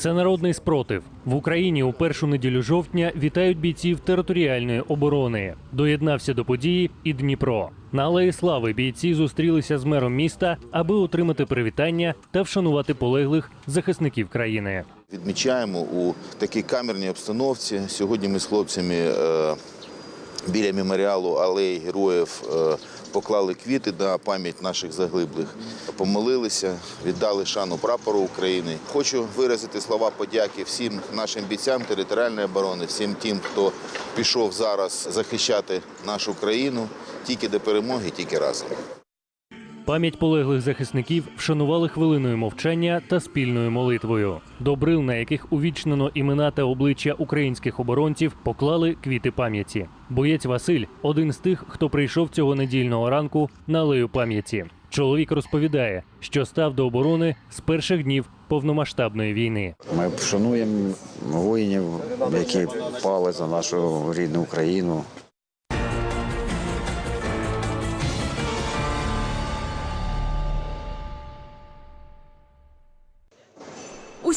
Всенародний спротив в Україні у першу неділю жовтня вітають бійців територіальної оборони. Доєднався до події і Дніпро. На Алеї Слави бійці зустрілися з мером міста, аби отримати привітання та вшанувати полеглих захисників країни. Відмічаємо у такій камерній обстановці. Сьогодні ми з хлопцями е, біля меморіалу алеї героїв е, поклали квіти на пам'ять наших загиблих, помолилися, віддали шану прапору України. Хочу виразити слова подяки всім нашим бійцям територіальної оборони, всім тим, хто пішов зараз захищати нашу країну. Тільки до перемоги, тільки разом. Пам'ять полеглих захисників вшанували хвилиною мовчання та спільною молитвою. До брил, на яких увічнено імена та обличчя українських оборонців, поклали квіти пам'яті. Боєць Василь один з тих, хто прийшов цього недільного ранку на алею пам'яті. Чоловік розповідає, що став до оборони з перших днів повномасштабної війни. Ми вшануємо воїнів, які пали за нашу рідну Україну.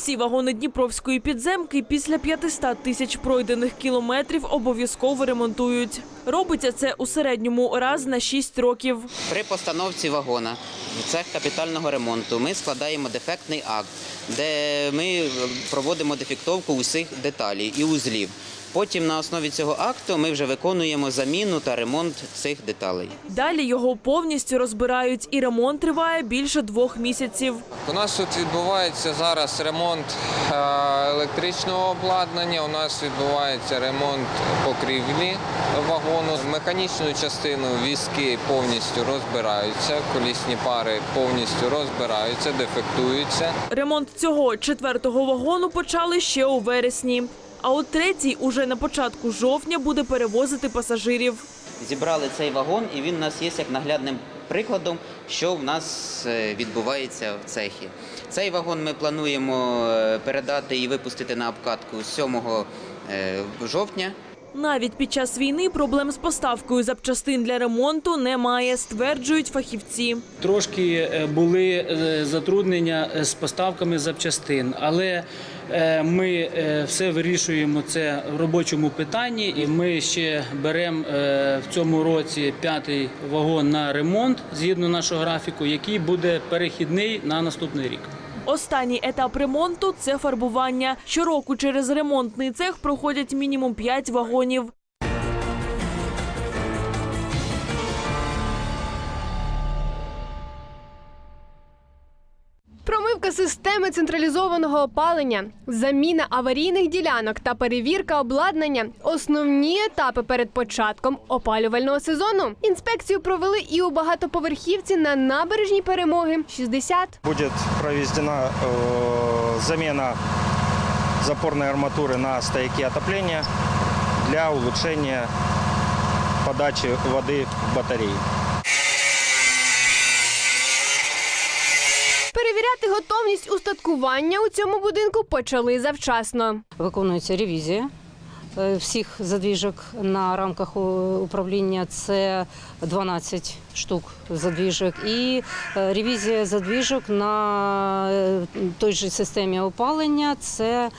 Усі вагони Дніпровської підземки після 500 тисяч пройдених кілометрів обов'язково ремонтують. Робиться це у середньому раз на 6 років. При постановці вагона в цех капітального ремонту ми складаємо дефектний акт, де ми проводимо дефектовку усіх деталей і узлів. Потім на основі цього акту ми вже виконуємо заміну та ремонт цих деталей. Далі його повністю розбирають, і ремонт триває більше двох місяців. У нас тут відбувається зараз ремонт е, електричного обладнання. У нас відбувається ремонт покрівлі вагону. Механічну частину візки повністю розбираються, колісні пари повністю розбираються, дефектуються. Ремонт цього четвертого вагону почали ще у вересні. А от третій уже на початку жовтня буде перевозити пасажирів. Зібрали цей вагон, і він у нас є як наглядним прикладом, що в нас е, відбувається в цехі. Цей вагон ми плануємо е, передати і випустити на обкатку 7 е, жовтня. Навіть під час війни проблем з поставкою запчастин для ремонту немає, стверджують фахівці. Трошки е, були е, затруднення е, з поставками запчастин, але ми все вирішуємо це в робочому питанні, і ми ще беремо в цьому році п'ятий вагон на ремонт згідно нашого графіку, який буде перехідний на наступний рік. Останній етап ремонту це фарбування. Щороку через ремонтний цех проходять мінімум 5 вагонів. системи централізованого опалення, заміна аварійних ділянок та перевірка обладнання основні етапи перед початком опалювального сезону. Інспекцію провели і у багатоповерхівці на набережній перемоги 60. Будет проведена э, замена запорной арматуры на стояки отопления для улучшения подачи воды в батареи. Перевіряти готовність устаткування у цьому будинку почали завчасно. Виконується ревізія е, всіх задвіжок на рамках управління. Це 12 штук задвіжок. І е, ревізія задвіжок на е, той же системі опалення це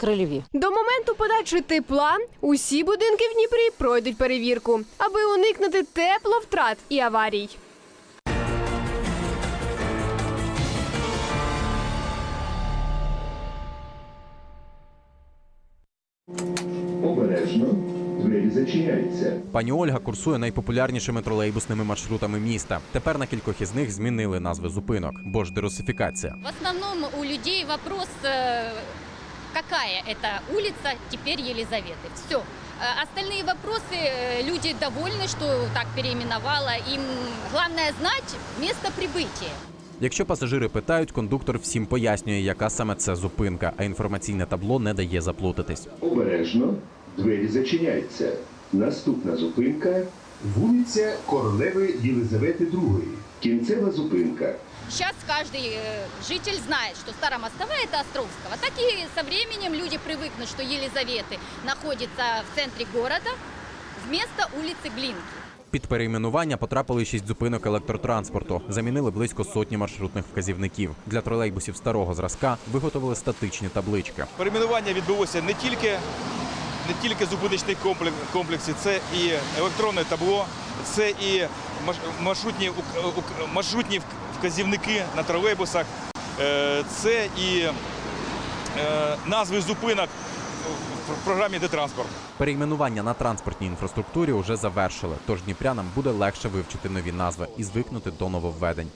крильові. До моменту подачі тепла усі будинки в Дніпрі пройдуть перевірку, аби уникнути тепловтрат і аварій. двері зачиняються. Пані Ольга курсує найпопулярнішими тролейбусними маршрутами міста. Тепер на кількох із них змінили назви зупинок, бо ж дерусифікація. В основном у людей вопрос, э, какая это улица теперь Елизаветы. Все. Остальные вопросы э, люди довольны, что так переименовала. Им главное знать место прибытия. Якщо пасажири питають, кондуктор всім пояснює, яка саме це зупинка, а інформаційне табло не дає заплутатись. Обережно, двері зачиняються. Наступна зупинка вулиця Королеви Єлизавети II. Кінцева зупинка. Сейчас каждый э, житель знает, что Старомостовая это Островского. Так и со временем люди привыкнут, что Елизаветы находится в центре города вместо улицы Глинки. Під перейменування потрапили шість зупинок електротранспорту. Замінили близько сотні маршрутних вказівників. Для тролейбусів старого зразка виготовили статичні таблички. Перейменування відбулося не тільки, не тільки зупиночних комплекс- це і електронне табло, це і маршрутні, маршрутні вказівники на тролейбусах, е, це і е, назви зупинок в- програмі «Детранспорт». Перейменування на транспортній інфраструктурі уже завершили, тож дніпрянам буде легше вивчити нові назви і звикнути до нововведень.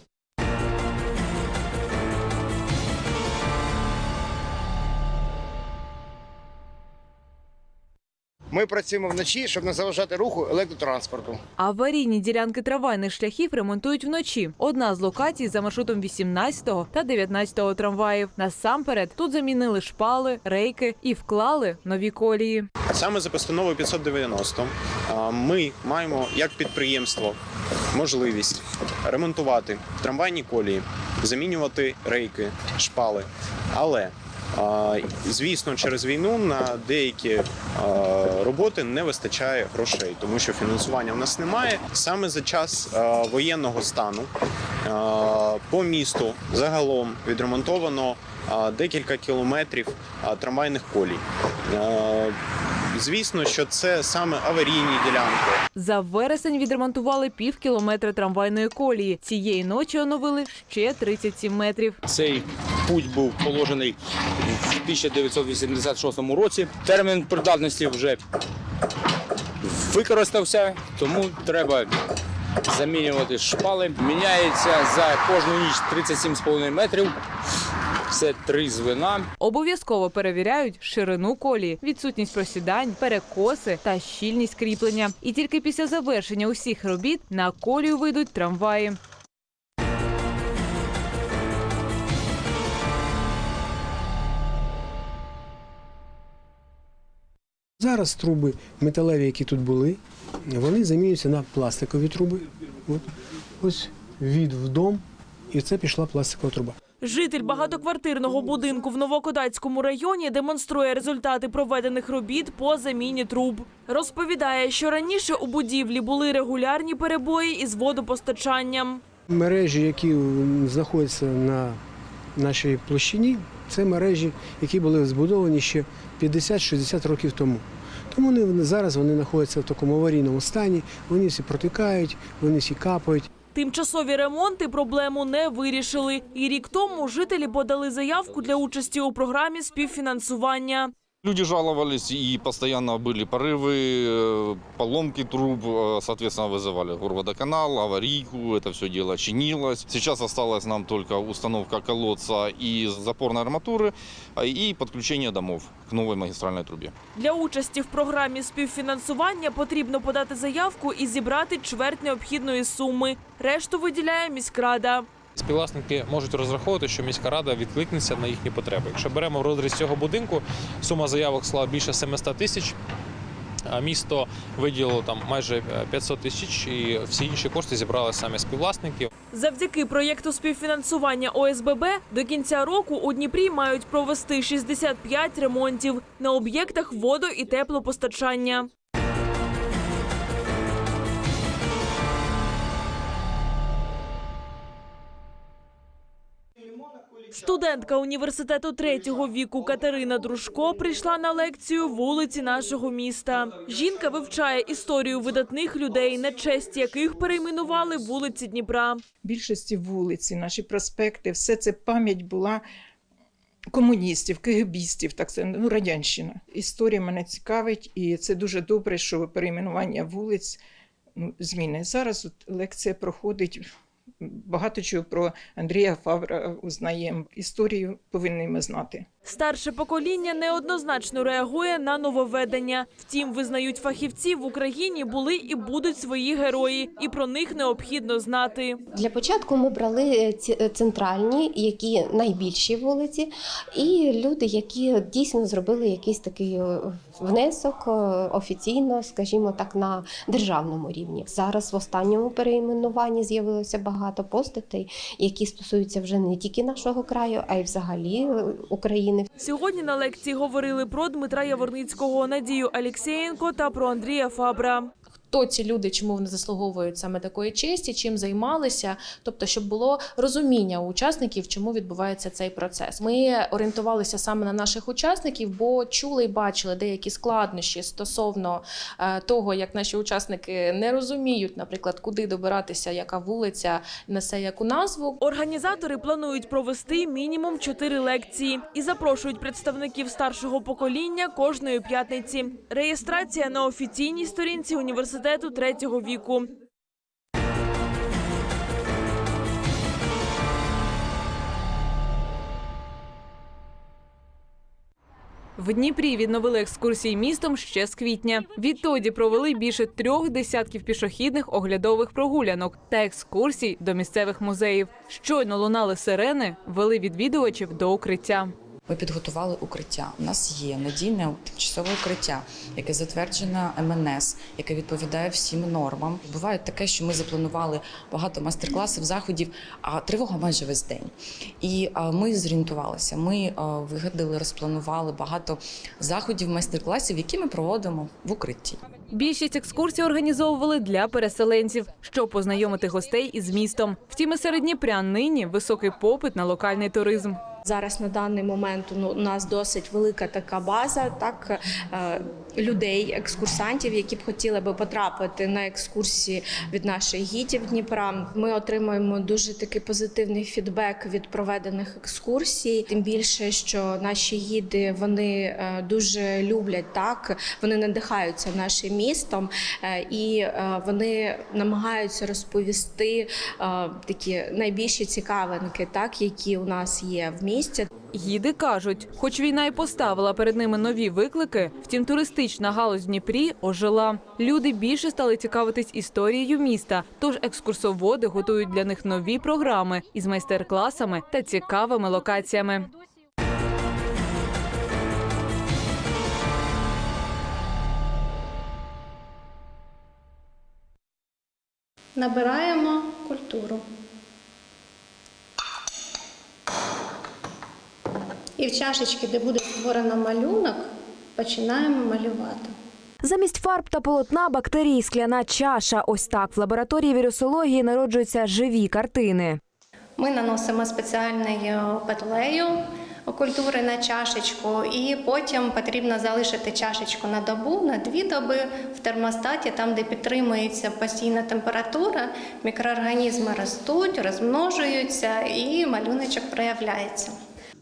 Ми працюємо вночі, щоб не заважати руху електротранспорту. Аварійні ділянки трамвайних шляхів ремонтують вночі. Одна з локацій за маршрутом 18 та 19 трамваїв. Насамперед тут замінили шпали, рейки і вклали нові колії. Саме за постановою 590 а, ми маємо як підприємство можливість ремонтувати трамвайні колії, замінювати рейки, шпали. Але звісно, через війну на деякі роботи не вистачає грошей, тому що фінансування в нас немає. Саме за час воєнного стану по місту загалом відремонтовано декілька кілометрів трамвайних колій. Звісно, що це саме аварійні ділянки. За вересень відремонтували пів кілометра трамвайної колії. Цієї ночі оновили ще 37 метрів. Цей путь був положений в 1986 році. Термін придатності вже використався, тому треба замінювати шпали. Міняється за кожну ніч 37,5 метрів. Це три звена. Обов'язково перевіряють ширину колії, відсутність просідань, перекоси та щільність кріплення. І тільки після завершення усіх робіт на колію вийдуть трамваї. Зараз труби металеві, які тут були, вони замінюються на пластикові труби. От. Ось від в дом, і це пішла пластикова труба. Житель багатоквартирного будинку в Новокодацькому районі демонструє результати проведених робіт по заміні труб. Розповідає, що раніше у будівлі були регулярні перебої із водопостачанням. Мережі, які знаходяться на нашій площині, це мережі, які були збудовані ще 50-60 років тому. Тому вони зараз вони знаходяться в такому аварійному стані, вони всі протикають, вони всі капають. Тимчасові ремонти проблему не вирішили. І рік тому жителі подали заявку для участі у програмі співфінансування. Люди жаловались, и постоянно были порывы, э, поломки труб, э, соответственно, вызывали горводоканал, аварийку, это все дело чинилось. Сейчас осталась нам только установка колодца и запорной арматуры, а, и подключение домов к новой магистральной трубе. Для участі в програмі співфінансування потрібно подати заявку і зібрати чверть необхідної суми. Решту виділяє міськрада. Співвласники можуть розраховувати, що міська рада відкликнеться на їхні потреби. Якщо беремо в розріз цього будинку, сума заявок склала більше 700 тисяч. Місто виділило там майже е, 500 тисяч, і всі інші кошти зібрали самі співвласники. Завдяки проєкту співфінансування ОСББ до кінця року у Дніпрі мають провести 65 ремонтів на об'єктах водо- і теплопостачання. Студентка університету третього віку Катерина Дружко прийшла на лекцію вулиці нашого міста. Жінка вивчає історію видатних людей, на честь яких перейменували вулиці Дніпра. більшості вулиці, наші проспекти, все це пам'ять була комуністів, КГБістів, так це ну, радянщина. Історія мене цікавить, і це дуже добре, що перейменування вулиць ну, зміни. Зараз от лекція проходить. Багато чого про Андрія Фавра узнаємо. Історію повинні ми знати. Старше покоління неоднозначно реагує на нововведення. Втім, визнають фахівці, в Україні були і будуть свої герої, і про них необхідно знати. Для початку ми брали ці- центральні, які найбільші вулиці, і люди, які дійсно зробили якийсь такий е, внесок е, офіційно, скажімо так, на державному рівні. Зараз в останньому перейменуванні з'явилося багато постатей, які стосуються вже не тільки нашого краю, а й взагалі е, України. Сьогодні на лекції говорили про Дмитра Яворницького, Надію Алєксєєнко та про Андрія Фабра. Хто ці люди, чому вони заслуговують саме такої честі, чим займалися, тобто, щоб було розуміння у учасників, чому відбувається цей процес. Ми орієнтувалися саме на наших учасників, бо чули і бачили деякі складнощі стосовно е, того, як наші учасники не розуміють, наприклад, куди добиратися, яка вулиця несе яку назву. Організатори планують провести мінімум чотири лекції і запрошують представників старшого покоління кожної п'ятниці. Реєстрація на офіційній сторінці університету третього віку. В Дніпрі відновили екскурсії містом ще з квітня. Відтоді провели більше трьох десятків пішохідних оглядових прогулянок та екскурсій до місцевих музеїв. Щойно лунали сирени, вели відвідувачів до укриття. Ми підготували укриття. У нас є надійне тимчасове укриття, яке затверджено МНС, яке відповідає всім нормам. Буває таке, що ми запланували багато майстер-класів, заходів, а тривога майже весь день. І ми зорієнтувалися. Ми вигадали, розпланували багато заходів, майстер-класів, які ми проводимо в укритті. Більшість екскурсій організовували для переселенців, щоб познайомити гостей із містом. Втім, і нині високий попит на локальний туризм. Зараз на даний момент ну, у нас досить велика така база, так е, людей, екскурсантів, які б хотіли би потрапити на екскурсії від наших гідів Дніпра. Ми отримуємо дуже такий позитивний фідбек від проведених екскурсій. Тим більше, що наші гіди вони е, дуже люблять так, вони надихаються нашим містом е, і вони намагаються розповісти такі найбільші цікавинки, так які у нас є в місті. Гіди кажуть, хоч війна і поставила перед ними нові виклики, втім туристична галузь в Дніпрі ожила. Люди більше стали цікавитись історією міста, тож екскурсоводи готують для них нові програми із майстер-класами та цікавими локаціями. Набираємо культуру. І в чашечки, де буде створено малюнок, починаємо малювати. Замість фарб та полотна бактерії скляна чаша. Ось так в лабораторії вірусології народжуються живі картини. Ми наносимо спеціальною петлею культури на чашечку, і потім потрібно залишити чашечку на добу, на дві доби в термостаті, там, де підтримується постійна температура, мікроорганізми ростуть, розмножуються і малюночок проявляється.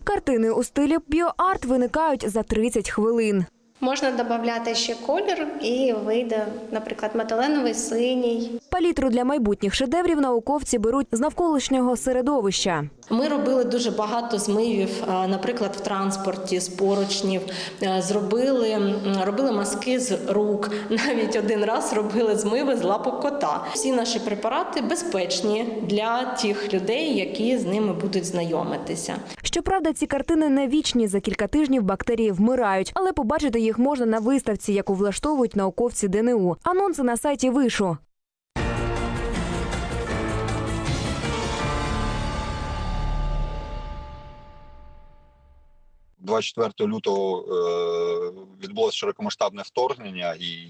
Картини у стилі біоарт виникають за 30 хвилин. Можна додати ще колір, і вийде, наприклад, металеновий синій. Палітру для майбутніх шедеврів науковці беруть з навколишнього середовища. Ми робили дуже багато змивів, е, наприклад, в транспорті з поручнів. Е, Зробили робили маски з рук. Навіть один раз робили змиви з лапок кота. Всі наші препарати безпечні для тих людей, які з ними будуть знайомитися. Щоправда, ці картини не вічні. За кілька тижнів бактерії вмирають, але побачити їх можна на виставці, яку влаштовують науковці ДНУ. Анонси на сайті вишу. 24 лютого е, відбулося широкомасштабне вторгнення, і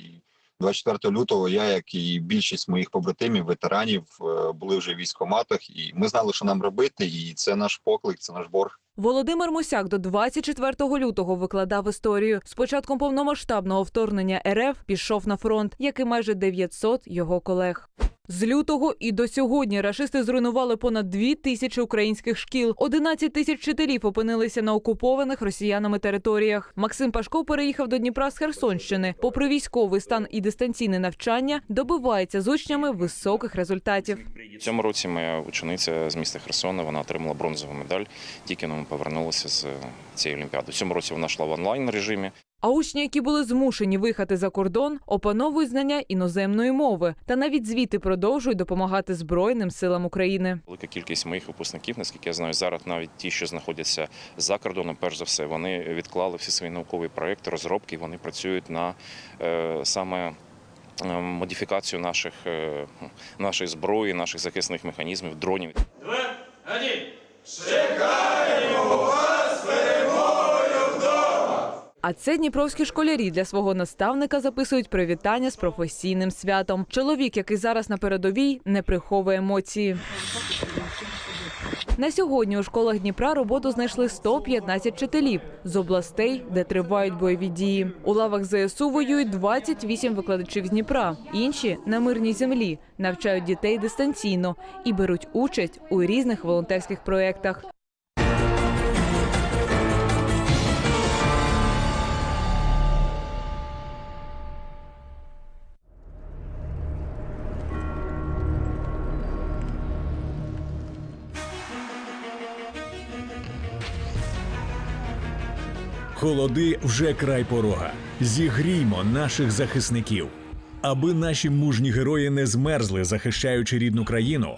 24 лютого я, як і більшість моїх побратимів, ветеранів, е, були вже в військкоматах, і ми знали, що нам робити, і це наш поклик, це наш борг. Володимир Мосяк до 24 лютого викладав історію. З початком повномасштабного вторгнення РФ пішов на фронт, як і майже 900 його колег. З лютого і до сьогодні рашисти зруйнували понад дві тисячі українських шкіл. 11 тисяч вчителів опинилися на окупованих росіянами територіях. Максим Пашко переїхав до Дніпра з Херсонщини. Попри військовий стан і дистанційне навчання, добивається з учнями високих результатів. Цьому році моя учениця з міста Херсона вона отримала бронзову медаль. Тільки ми повернулися з цієї олімпіади. Цьому році вона йшла в онлайн режимі. А учні, які були змушені виїхати за кордон, опановують знання іноземної мови та навіть звіти продовжують допомагати Збройним силам України. Велика кількість моїх випускників, наскільки я знаю, зараз навіть ті, що знаходяться за кордоном, перш за все, вони відклали всі свої наукові проекти, розробки. Вони працюють на е, саме. е, Модифікацію наших е, нашої зброї, наших захисних механізмів, дронів. А це дніпровські школярі для свого наставника записують привітання з професійним святом. Чоловік, який зараз на передовій, не приховує емоції. На сьогодні у школах Дніпра роботу знайшли 115 вчителів з областей, де тривають бойові дії. У лавах ЗСУ воюють 28 викладачів з Дніпра. Інші на мирній землі навчають дітей дистанційно і беруть участь у різних волонтерських проєктах. Холоди вже край порога. Зігріймо наших захисників. Аби наші мужні герої не змерзли, захищаючи рідну країну,